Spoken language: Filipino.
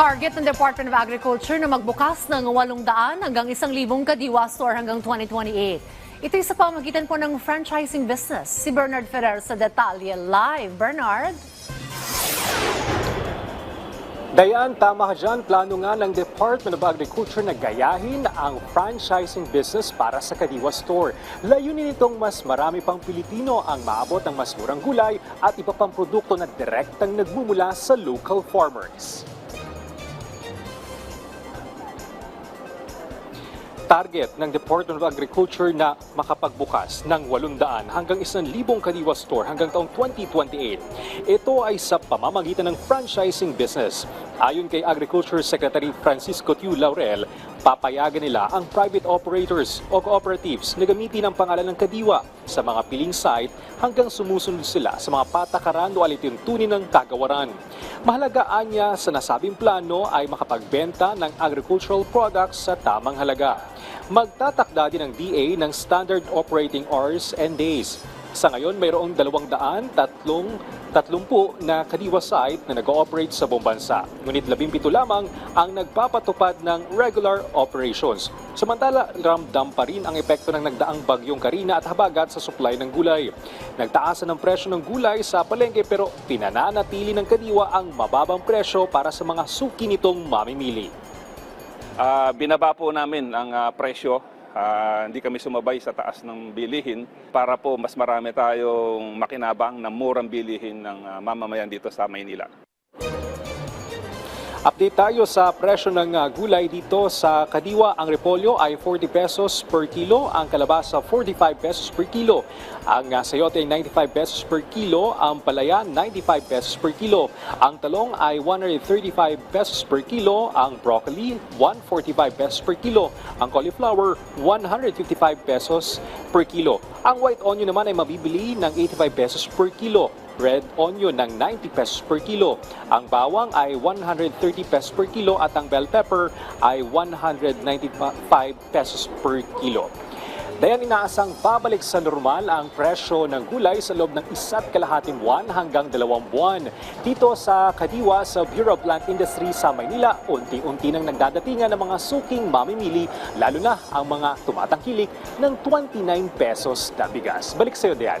Target ng Department of Agriculture na magbukas ng 800 hanggang 1,000 kadiwa store hanggang 2028. Ito sa pamagitan po ng franchising business. Si Bernard Ferrer sa detalye live. Bernard? Dayan, tama ka dyan. Plano nga ng Department of Agriculture na gayahin ang franchising business para sa Kadiwa Store. Layunin nitong mas marami pang Pilipino ang maabot ng mas murang gulay at iba pang produkto na direktang nagmumula sa local farmers. Target ng Department of Agriculture na makapagbukas ng 800 hanggang 1,000 kadiwa store hanggang taong 2028. Ito ay sa pamamagitan ng franchising business. Ayon kay Agriculture Secretary Francisco Tiu Laurel, papayagan nila ang private operators o cooperatives na gamitin ang pangalan ng kadiwa sa mga piling site hanggang sumusunod sila sa mga patakaran o alituntunin ng kagawaran. Mahalagaan niya sa nasabing plano ay makapagbenta ng agricultural products sa tamang halaga. Magtatakda din ng DA ng standard operating hours and days. Sa ngayon, mayroong 200 tatlong 30 na kadiwa site na nag-ooperate sa buong. Ngunit 17 lamang ang nagpapatupad ng regular operations. Samantala, ramdam pa rin ang epekto ng nagdaang bagyong Karina at habagat sa supply ng gulay. Nagtaasan ng presyo ng gulay sa palengke pero pinananatili ng kadiwa ang mababang presyo para sa mga suki nitong mamimili. Ah, binaba po namin ang ah, presyo. Ah, hindi kami sumabay sa taas ng bilihin para po mas marami tayong makinabang ng murang bilihin ng ah, mamamayan dito sa Maynila. Update tayo sa presyo ng uh, gulay dito sa Kadiwa. Ang repolyo ay 40 pesos per kilo, ang kalabasa 45 pesos per kilo, ang uh, sayote ay 95 pesos per kilo, ang palaya 95 pesos per kilo, ang talong ay 135 pesos per kilo, ang broccoli 145 pesos per kilo, ang cauliflower 155 pesos per kilo. Ang white onion naman ay mabibili ng 85 pesos per kilo red onion ng 90 pesos per kilo. Ang bawang ay 130 pesos per kilo at ang bell pepper ay 195 pesos per kilo. Dayan inaasang babalik sa normal ang presyo ng gulay sa loob ng isa't kalahating buwan hanggang dalawang buwan. Dito sa Kadiwa sa Bureau of Plant Industry sa Maynila, unti-unti nang nagdadatingan ng mga suking mamimili, lalo na ang mga tumatangkilik ng 29 pesos na bigas. Balik sa iyo, Dayan.